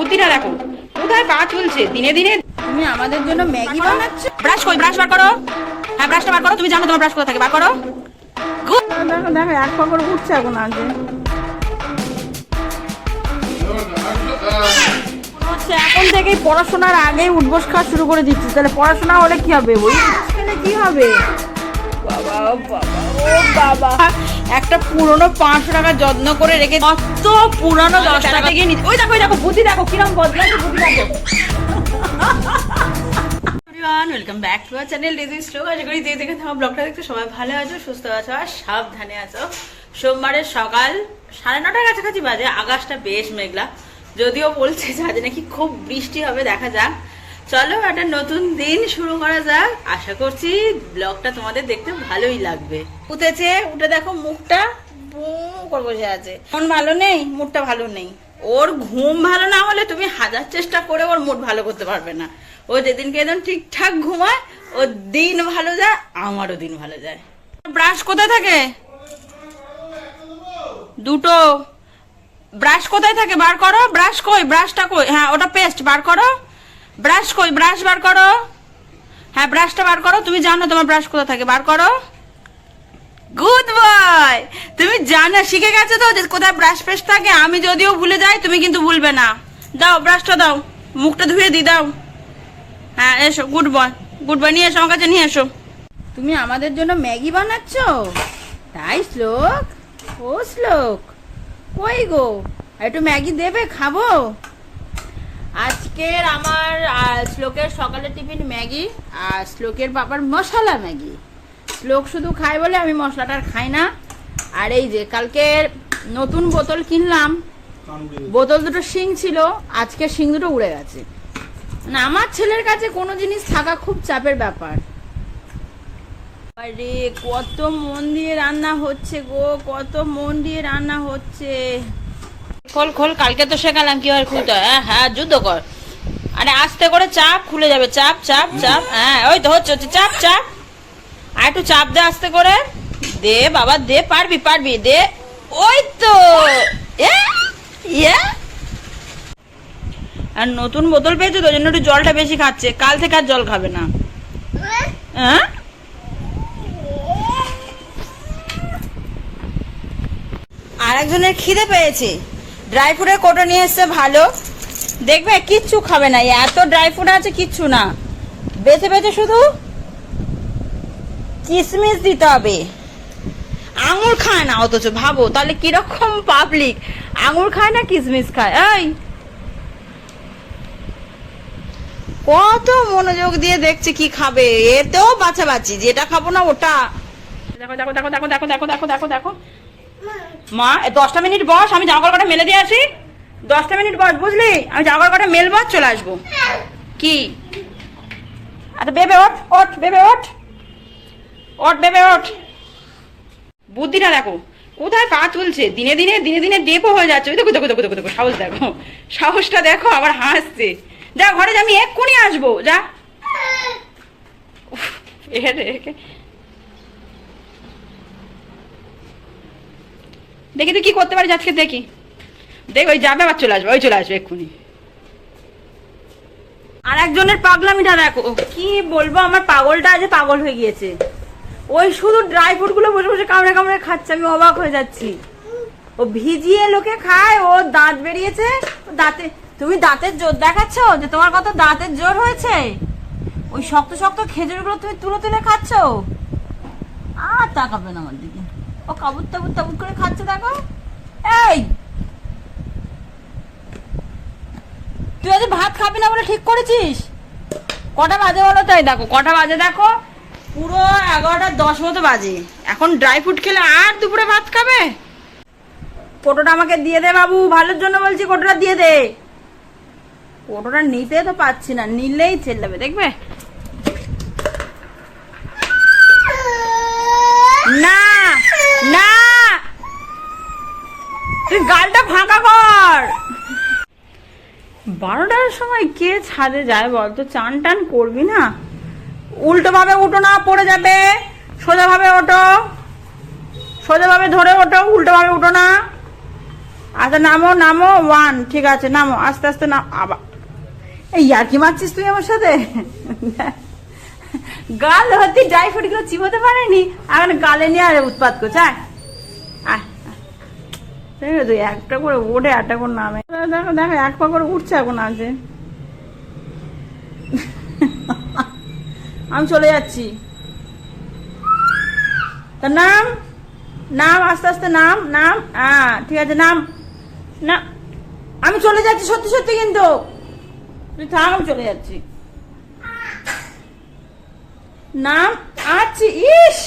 বুদ্ধিটা দেখো। কোথায় পা চলছে? দিনে দিনে তুমি আমাদের জন্য ম্যাগি বানাচ্ছ? ব্রাশ কই ব্রাশ বার করো। হ্যাঁ ব্রাশটা বার করো। তুমি জানো তোমার ব্রাশ কোথা থাকে? বার করো. দেখো দেখো এক পা করে উঠছে এখন আগে। হচ্ছে এখন থেকেই পড়াশোনার আগেই উঠবোস খাওয়া শুরু করে দিচ্ছি। তাহলে পড়াশোনা হলে কি হবে বই কি হবে? বাবা বাবা ও বাবা। একটা পুরনো পাঁচশো টাকা যত্ন করে রেখে কত পুরনো দশ টাকা গিয়ে নিতে ওই দেখো ওই দেখো বুদ্ধি দেখো কিরম বদলাচ্ছে বুদ্ধি দেখো। Welcome back to our channel Daisy Stroke আশা করি যে দেখে আমার ব্লগটা দেখতে সবাই ভালো আছো সুস্থ আছো আর সাবধানে আছো। সোমবারের সকাল সাড়ে নটার কাছাকাছি বাজে আকাশটা বেশ মেঘলা। যদিও বলছে যে আজ নাকি খুব বৃষ্টি হবে দেখা যাক। চলো, একটা নতুন দিন শুরু করা যাক। আশা করছি ব্লগটা তোমাদের দেখতে ভালোই লাগবে। উঠেছে, উঠে দেখো মুখটা করে বসে আছে। মন ভালো নেই, মুডটা ভালো নেই। ওর ঘুম ভালো না হলে তুমি হাজার চেষ্টা করে ওর মুড ভালো করতে পারবে না। ও যেদিনকে একদম ঠিকঠাক ঘুমায় ওর দিন ভালো যায়, আমারও দিন ভালো যায়। ব্রাশ কোথায় থাকে? দুটো। ব্রাশ কোথায় থাকে? বার করো। ব্রাশ কই? ব্রাশটা কই? হ্যাঁ ওটা পেস্ট বার করো। ব্রাশ কই? ব্রাশ বার করো। হ্যাঁ ব্রাশটা বার করো। তুমি জানো তোমার ব্রাশ কোথায় থাকে। বার করো। গুড বয় তুমি জানা, শিখে গেছো তো যে কোথায় ব্রাশ পেস্ট থাকে? আমি যদিও ভুলে যাই, তুমি কিন্তু ভুলবে না। দাও ব্রাশটা দাও। মুখটা ধুয়ে দি, দাও। হ্যাঁ এসো গুড বয় গুড বয় নিয়ে এসো, আমার কাছে নিয়ে এসো। তুমি আমাদের জন্য ম্যাগি বানাচ্ছ? তাই শ্লোক? ও শ্লোক। কই গো? একটু ম্যাগি দেবে, খাব? আজকের আমার শ্লোকের সকালের টিফিন ম্যাগি আর শ্লোকের বাবার মশলা ম্যাগি। শ্লোক শুধু খায় বলে আমি মশলাটা আর খাই না। আর এই যে কালকের নতুন বোতল কিনলাম বোতল দুটো শিং ছিল আজকে শিং দুটো উড়ে গেছে। না আমার ছেলের কাছে কোনো জিনিস থাকা খুব চাপের ব্যাপার। আরে কত মন দিয়ে রান্না হচ্ছে গো কত মন দিয়ে রান্না হচ্ছে। খোল খোল, কালকে তো শেখালাম কি হয় খুলতে হয়। হ্যাঁ হ্যাঁ যুদ্ধ কর। আরে আস্তে করে চাপ খুলে যাবে, চাপ চাপ চাপ। হ্যাঁ ওই তো হচ্ছে হচ্ছে, চাপ চাপ। আর একটু চাপ দে আস্তে করে। দে বাবা, দে, পারবি পারবি, দে। ওই তো। ইয়ে। আর নতুন বোতল পেয়েছে তো? জন্য একটু জলটা বেশি খাচ্ছে। কাল থেকে আর জল খাবে না। হ্যাঁ? আর একজনের খিদে পেয়েছে। ড্রাই ফ্রুটের কোটো নিয়ে এসছে ভালো দেখবে কিচ্ছু খাবে না এত ড্রাই ফ্রুট আছে কিচ্ছু না বেছে বেছে শুধু কিসমিস দিতে হবে আঙুর খায় না অথচ ভাবো তাহলে কীরকম পাবলিক আঙুর খায় না কিসমিস খায় এই কত মনোযোগ দিয়ে দেখছে কি খাবে এতেও বাছাবাছি যেটা খাব না ওটা দেখো দেখো দেখো দেখো দেখো দেখো দেখো দেখো দেখো মা দশটা মিনিট বস, আমি জামা কাপড়টা মেলে দিয়ে আসি। দশটা মিনিট বস, বুঝলি? আমি জামা কাপড়টা মেলবো, চলে আসব। কি? আচ্ছা বেবে, ওঠ ওঠ, বেবে, ওঠ। ওঠ, বেবে, ওঠ। বুদ্ধিটা দেখো, কোথায় পা চলছে দিনে দিনে দিনে দিনে ডেপো হয়ে যাচ্ছে। দেখো দেখো দেখো দেখো দেখো, সাহস দেখো। সাহসটা দেখো, আবার হাসছে। যা, ঘরে যা, আমি এক্ষুনি আসব, যা। এ রে, একে- দেখি তুই কি করতে পারিস আজকে, দেখি। দেখ, ওই যাবে আবার চলে আসবে, ওই চলে আসবে এক্ষুনি। আর একজনের পাগলামিটা দেখো কি বলব, আমার পাগলটা আজ পাগল হয়ে গিয়েছে। ওই শুধু ড্রাই ফ্রুটগুলো বসে বসে কামড়ে কামড়ে খাচ্ছে, আমি অবাক হয়ে যাচ্ছি। ও ভিজিয়ে লোকে খায়, ও দাঁত বেরিয়েছে, দাঁতে, তুমি দাঁতের জোর দেখাচ্ছ যে তোমার কত দাঁতের জোর হয়েছে? ওই শক্ত শক্ত খেজুরগুলো তুমি তুলে তুলে খাচ্ছ? আর তাকাবে না আমার দিকে। ও করে খাচ্ছে, দেখো। এই! তুই আজ ভাত খাবি না বলে ঠিক করেছিস? কটা বাজে বলো তাই দেখো, কটা বাজে দেখো? পুরো এগারোটা দশ মতো বাজে। এখন ড্রাই ফ্রুট খেলে আর দুপুরে ভাত খাবে? কোটোটা আমাকে দিয়ে দে বাবু, ভালোর জন্য বলছি কোটোটা দিয়ে দে। কোটোটা নিতে তো পাচ্ছি না, নিলেই চেল্লাবে দেখবে? না তুই গালটা ফাঁকা কর। বারোটার সময় কে ছাদে যায় বলতো? চান টান করবি না? উল্টো ভাবে উঠো না, পড়ে যাবে। সোজা ভাবে ওঠো। সোজা ভাবে ধরে ওঠো উল্টো ভাবে উঠো না। আচ্ছা নামো নামো ওয়ান ঠিক আছে, নামো, আস্তে আস্তে নাম, আবার। এই আর কি মারছিস তুই আমার সাথে? গাল হতে ড্রাই ফ্রুটগুলো চিবোতে পারেনি? এখন গালে নিয়ে আর উৎপাত করছে। দেখো তুই একটা করে ওঠে, একটা করে নামে। দেখো দেখো, এক পা করে উঠছে এখন আছে আমি চলে যাচ্ছি। তা নাম নাম, আস্তে আস্তে নাম নাম হ্যাঁ ঠিক আছে, নাম, না, আমি চলে যাচ্ছি, সত্যি সত্যি কিন্তু। তুই থাক আমি চলে যাচ্ছি। নাম আছি, ইস!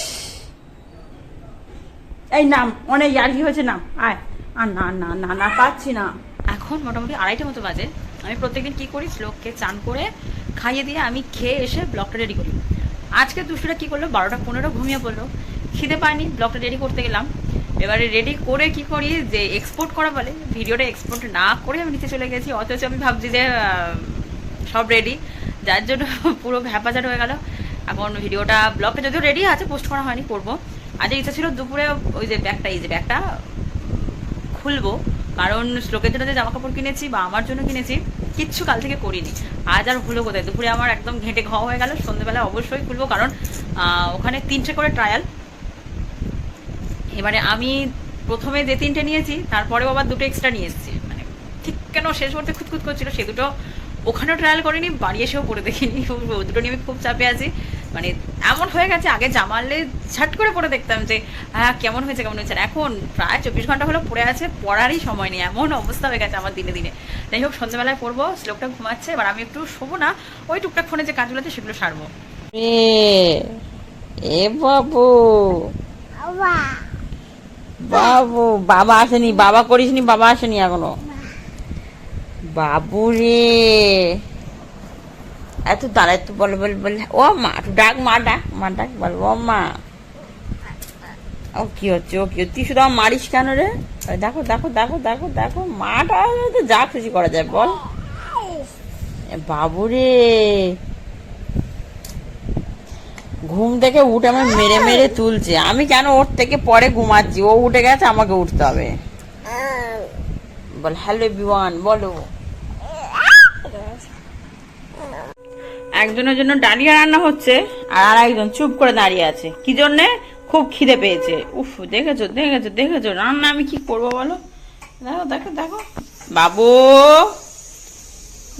এই নাম, অনেক ইয়ার্কি হয়েছে, নাম, আয়। আর না না না না পাচ্ছি না। এখন মোটামুটি আড়াইটা মতো বাজে। আমি প্রত্যেকদিন কি করি? শ্লোককে চান করে খাইয়ে দিয়ে আমি খেয়ে এসে ব্লগটা রেডি করি। আজকে দুশোটা কি করল? বারোটা পনেরো ঘুমিয়ে পড়ল। খিদে পায়নি, ব্লগটা রেডি করতে গেলাম। এবারে রেডি করে কি করি? যে এক্সপোর্ট করা বলে। ভিডিওটা এক্সপোর্ট না করে আমি নিচে চলে গেছি। অথচ আমি ভাবছি যে সব রেডি যার জন্য পুরো ভ্যাপাচাট হয়ে গেল। এখন ভিডিওটা, ব্লগটা যদিও রেডি আছে পোস্ট করা হয়নি, করব। আজ ইচ্ছা ছিল দুপুরে ওই যে ব্যাগটা, এই যে ব্যাগটা খুলবো, কারণ শ্লোকের জন্য যে জামা কাপড় কিনেছি বা আমার জন্য কিনেছি, কিচ্ছু কাল থেকে করিনি আজ আর হলো কোথায়? দুপুরে আমার একদম ঘেঁটে ঘ হয়ে গেল সন্ধ্যেবেলা অবশ্যই খুলবো, কারণ ওখানে তিনটে করে ট্রায়াল এবারে আমি প্রথমে যে তিনটে নিয়েছি, তারপরেও আবার দুটো এক্সট্রা নিয়ে এসেছি। মানে ঠিক কেন শেষ করতে খুঁতখুত করছিল, সে দুটো ওখানেও ট্রায়াল করিনি, বাড়ি এসেও পরে দেখিনি। দুটো নিয়ে আমি খুব চাপে আছি। মানে এমন হয়ে গেছে আগে জামালে ঝাট করে পরে দেখতাম যে হ্যাঁ কেমন হয়েছে কেমন হয়েছে। এখন প্রায় চব্বিশ ঘণ্টা হলো পড়ে আছে পড়ারই সময় নেই এমন অবস্থা হয়ে গেছে আমার দিনে দিনে। যাই হোক সন্ধ্যাবেলায় পড়ব শ্লোকটা ঘুমাচ্ছে এবার আমি একটু শোবো না ওই টুকটাক ফোনে যে কাজগুলো আছে সেগুলো সারবো। এ এ বাবু। বাবু। বাবা আসেনি বাবা করিসনি বাবা আসেনি এখনও। বাবু রে। এত দাঁড়া এত বলে বলে বলে। ও মা ডাক মা ডাক মা ডাক, বল, ও মা। ও কি হচ্ছে, ও কি তুই শুধু আমার মারিস কেন রে? দেখো দেখো দেখো দেখো দেখো। মাটা তো যা খুশি করা যায়, বল। এ বাবু রে ঘুম থেকে উঠে আমার মেরে মেরে তুলছে। আমি কেন ওর থেকে পরে ঘুমাচ্ছি? ও উঠে গেছে, আমাকে উঠতে হবে। বল, হ্যালো বিওয়ান বলো। একজনের জন্য ডালিয়া রান্না হচ্ছে আর আর একজন চুপ করে দাঁড়িয়ে আছে। কি জন্যে? খুব খিদে পেয়েছে। উফ, দেখেছ দেখেছ দেখেছ, রান্না আমি কি করব বলো? দেখো দেখো দেখো। বাবু!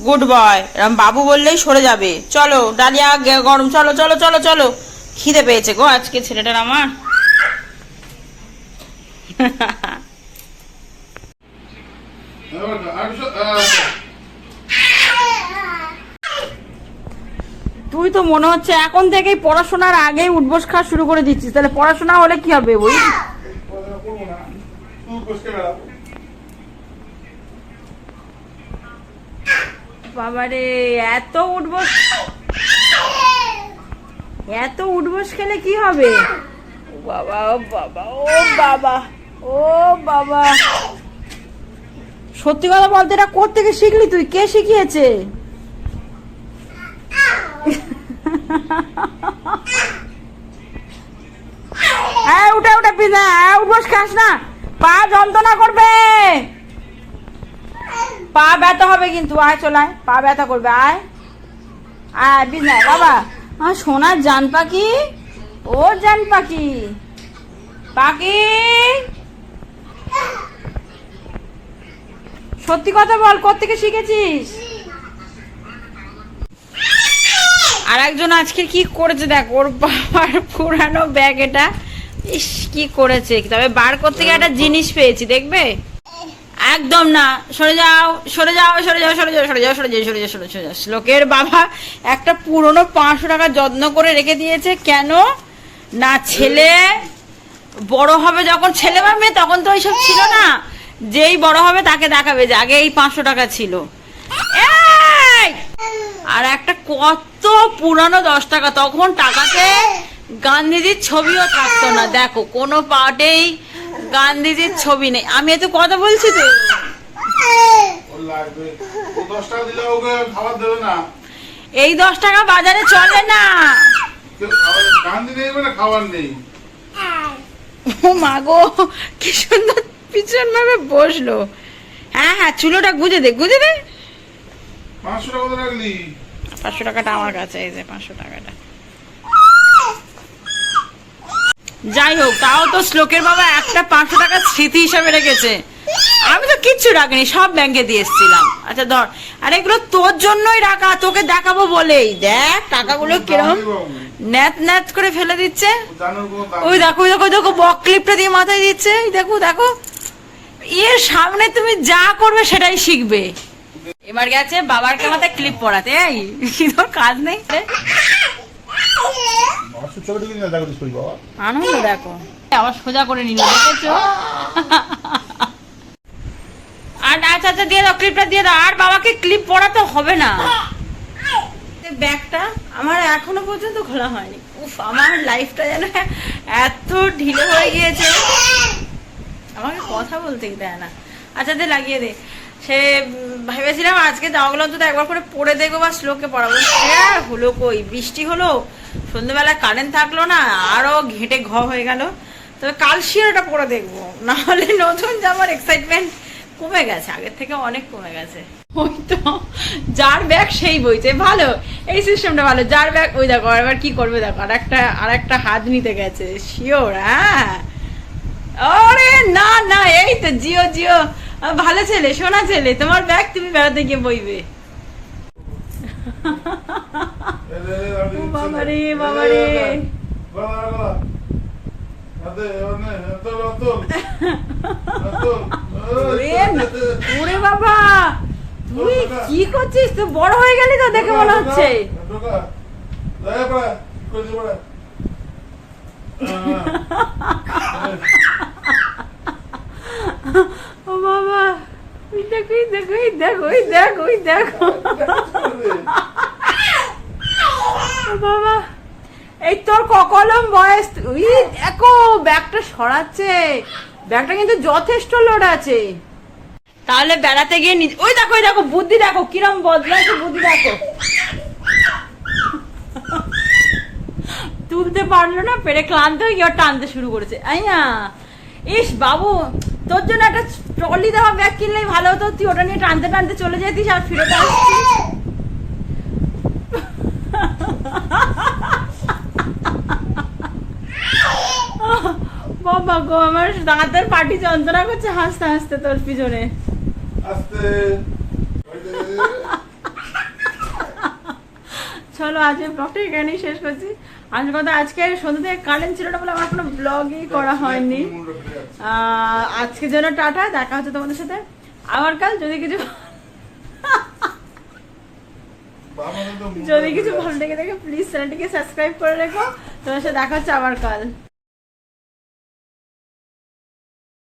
Good boy. এরম বাবু বললেই সরে যাবে। চলো, ডালিয়া গরম, চলো চলো চলো চলো। খিদে পেয়েছে গো আজকে ছেলেটার আমার। তুই তো মনে হচ্ছে এখন থেকেই পড়াশোনার আগেই উঠবোস খাওয়া শুরু করে দিচ্ছিস। তাহলে পড়াশোনা হলে কি হবে বই বাবারে, এত উঠবোস এত উঠবোস খেলে কি হবে? বাবা, ও বাবা ও বাবা ও বাবা। সত্যি কথা বলতে এটা কোত্থেকে শিখলি তুই? কে শিখিয়েছে? হ্যাঁ উঠে উঠে, পিজা। হ্যাঁ উঠবোস, খাস না। পা যন্ত্রণা করবে। পা ব্যথা হবে কিন্তু। আয় চলায় পা ব্যথা করবে, আয়। আয় বিজনায় বাবা। আর সোনার জান পাখি। ও জান পাখি। পাখি। সত্যি কথা বল, কোত্থেকে শিখেছিস? আর একজন আজকে কি করেছে দেখ ওর বাবার পুরানো ব্যাগ এটা। ইস কি করেছে? তবে বার করতে গিয়ে একটা জিনিস পেয়েছি দেখবে? একদম না সরে যাও সরে যাও সরে যাও সরে যাও সরে যাও সরে যাও সরে যাও সরে যাও, শ্লোকের বাবা একটা পুরনো পাঁচশো টাকা যত্ন করে রেখে দিয়েছে কেন? না ছেলে বড় হবে যখন ছেলে বা মেয়ে তখন তো ওইসব ছিল না। যেই বড় হবে তাকে দেখাবে যে আগে এই পাঁচশো টাকা ছিল! আর একটা কত পুরানো দশ টাকা, তখন টাকাতে গান্ধীজির ছবিও থাকতো না। দেখো, কোনো পাটেই গান্ধীজির ছবি নেই। আমি এত কথা বলছি তো? এই দশ টাকা বাজারে চলে না। ও মা গো, কি সুন্দর পিছন ভাবে বসল। হ্যাঁ হ্যাঁ চুলোটা গুজে দে গুজে দে। পাঁচশো টাকা করে রাখলি। পাঁচশো টাকাটা আমার কাছে এই যে পাঁচশো টাকাটা। যাই হোক তাও তো শ্লোকের বাবা একটা পাঁচশো টাকা স্মৃতি হিসাবে রেখেছে। আমি তো কিচ্ছু রাখিনি সব ব্যাংকে দিয়ে এসেছিলাম। আচ্ছা ধর আর এগুলো তোর জন্যই রাখা তোকে দেখাবো বলেই। দেখ টাকাগুলো কিরম ন্যাত ন্যাত করে ফেলে দিচ্ছে। ওই দেখো ওই দেখো দেখো বক ক্লিপটা দিয়ে মাথায় দিচ্ছে। এই দেখো দেখো। এর সামনে তুমি যা করবে সেটাই শিখবে। এবার গেছে বাবার মাথায় ক্লিপ পড়াতে এই তোর কাজ নেই? আনন্দ দেখো আবার সোজা করে নিল দেখেছ? আর আচ্ছা আচ্ছা দিয়ে দাও ক্লিপটা দিয়ে দাও। আর বাবাকে ক্লিপ পরাতে হবে না। ব্যাগটা আমার এখনও পর্যন্ত খোলা হয়নি। উফ আমার লাইফটা যেন এত ঢিলে হয়ে গিয়েছে। আমাকে কথা বলতে দেয় না। আচ্ছা দে লাগিয়ে দে। সে ভেবেছিলাম আজকে জামাগুলো অন্তত একবার করে পরে দেখব বা শ্লোককে পড়াবো। হ্যাঁ হলো কই? বৃষ্টি হলো সন্ধ্যেবেলা কারেন্ট থাকল না, আরও ঘেঁটে ঘ হয়ে গেল। তবে কাল শিওর এটা পরে দেখব। নাহলে নতুন জামার এক্সাইটমেন্ট কমে গেছে, আগের থেকে অনেক কমে গেছে। ওই তো, যার ব্যাগ সেই বইছে, ভালো। এই সিস্টেমটা ভালো, যার ব্যাগ ওই দেখো এবার কি করবে দেখো আর একটা আর একটা হাত নিতে গেছে শিওর হ্যাঁ। আরে না না, এই তো, জিও জিও। ভালো ছেলে, সোনা ছেলে, তোমার ব্যাগ তুমি বেড়াতে গিয়ে বইবে। তুই কি করছিস? তুই বড় হয়ে গেলি তো, দেখে মনে হচ্ছে বাবা ওই দেখো ওই দেখো ওই দেখো ওই দেখো ওই দেখো। বাবা, এই তোর ককলম বয়স উই দেখো, ব্যাগটা সরাচ্ছে। ব্যাগটা কিন্তু যথেষ্ট লোড আছে। তাহলে বেড়াতে গিয়ে নিজ- ওই দেখো ওই দেখো, বুদ্ধি দেখো, কিরম বদলাচ্ছে বুদ্ধি দেখো। তুলতে পারল না, পেরে ক্লান্ত হয়ে গিয়ে টানতে শুরু করেছে। আইয়া ইস বাবু তোর জন্য একটা ট্রলি দেওয়া ব্যাগ কিনলেই ভালো হতো। তুই ওটা নিয়ে টানতে টানতে চলে যেতিস আর ফিরে বাবা গো আমার দাঁতের পাটি যন্ত্রণা করছে। হাসতে হাসতে তোর পিছনে। চলো আজকে ব্লগটা এখানেই শেষ করছি। আজ কথা আজকে সন্ধ্যা থেকে কারেন্ট ছিল না বলে আমার কোনো ব্লগই করা হয়নি। আজকে আজকের জন্য টাটা দেখা হচ্ছে তোমাদের সাথে। আবার কাল যদি কিছু যদি কিছু ভালো লেগে থাকে প্লিজ চ্যানেলটিকে সাবস্ক্রাইব করে রেখো। তোমার সাথে দেখা হচ্ছে আবার কাল।